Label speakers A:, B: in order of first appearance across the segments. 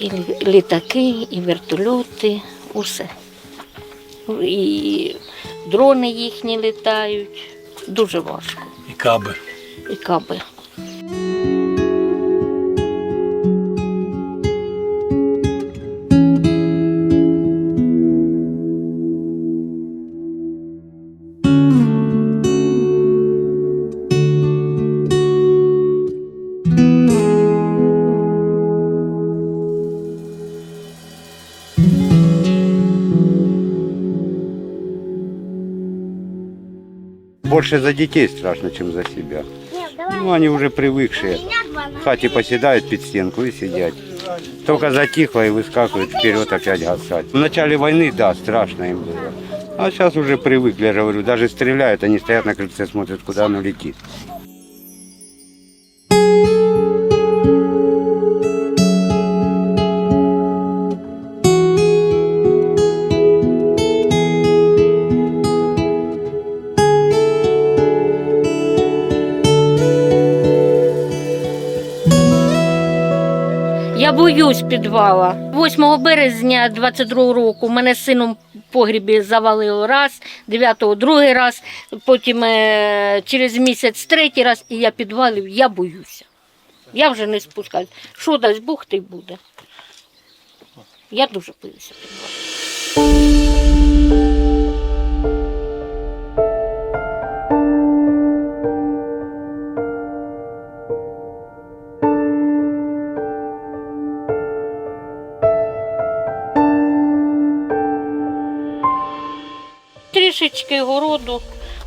A: І літаки, і вертольоти, усе. І дрони їхні літають. Дуже важко.
B: І каби.
A: І каби.
C: Больше за детей страшно, чем за себя. Ну, они уже привыкшие. В хате поседают под стенку и сидят. Только затихло и выскакивают вперед опять гасать. В начале войны, да, страшно им было. А сейчас уже привыкли, я же говорю, даже стреляют, они стоят на крыльце, смотрят, куда оно летит.
A: Я боюсь підвала. 8 березня 22 року мене сином в погрібі завалило раз, 9-го другий раз, потім е, через місяць третій раз, і я підвалив, я боюся. Я вже не спускаюсь. Що дасть Бог, ти буде. Я дуже боюся Трішечки городу.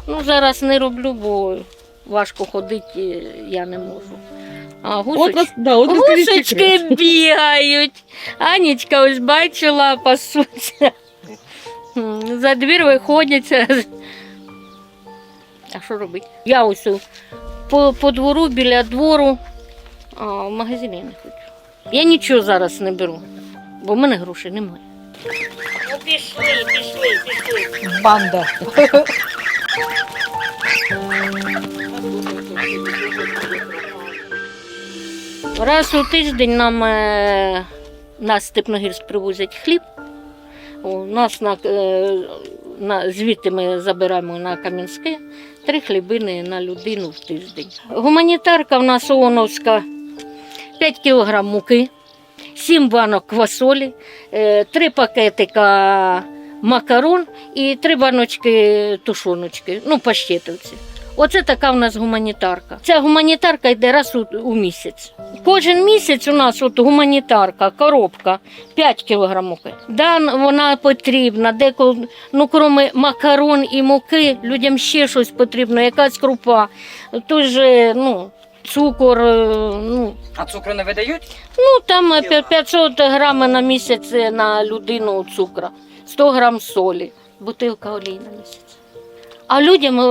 A: Ну, зараз не роблю, бо важко ходити, я не можу. А
D: От,
A: гусочки,
D: рос- да, от
A: гусочки бігають. Анічка ось бачила, пасуться. За двір виходяться. А що робити? Я ось по, по двору, біля двору, а в магазині я не хочу. Я нічого зараз не беру, бо в мене грошей немає. Ну пішли, пішли, пішли.
D: Банда.
A: Раз у тиждень нам е, нас Степногірськ привозять хліб. У нас на, е, на, звідти ми забираємо на Кам'янське три хлібини на людину в тиждень. Гуманітарка в нас ООНовська 5 кг муки, 7 банок квасолі, е, 3 пакетика макарон і 3 баночки тушоночки, ну, паштетовці. Оце така в нас гуманітарка. Ця гуманітарка йде раз у, у місяць. Кожен місяць у нас от гуманітарка, коробка 5 кг муки. Да, вона потрібна. Деколи, ну, крім макарон і муки, людям ще щось потрібно, якась крупа. Той же, ну, цукор, е, ну,
E: А цукру не видають?
A: Ну, там е, 500 грамів на місяць е, на людину цукру, 100 грам солі, бутилка олії на місяць. А людям е,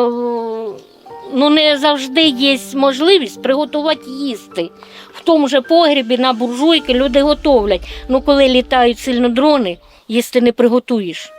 A: ну, не завжди є можливість приготувати їсти. В тому же погрібі на буржуйки люди готовлять. Ну, коли літають сильно дрони, їсти не приготуєш.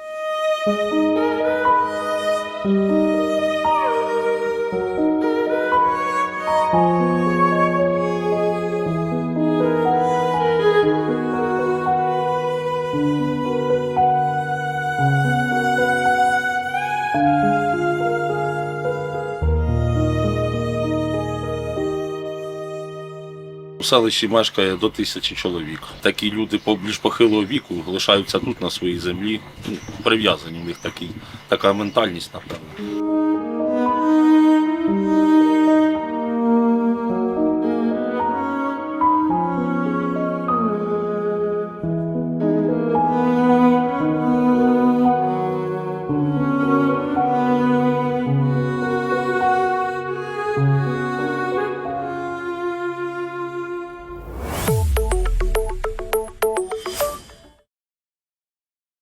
F: Селищі мешкає до тисячі чоловік. Такі люди більш похилого віку лишаються тут на своїй землі. Ну, Прив'язані в них такі, така ментальність, напевно.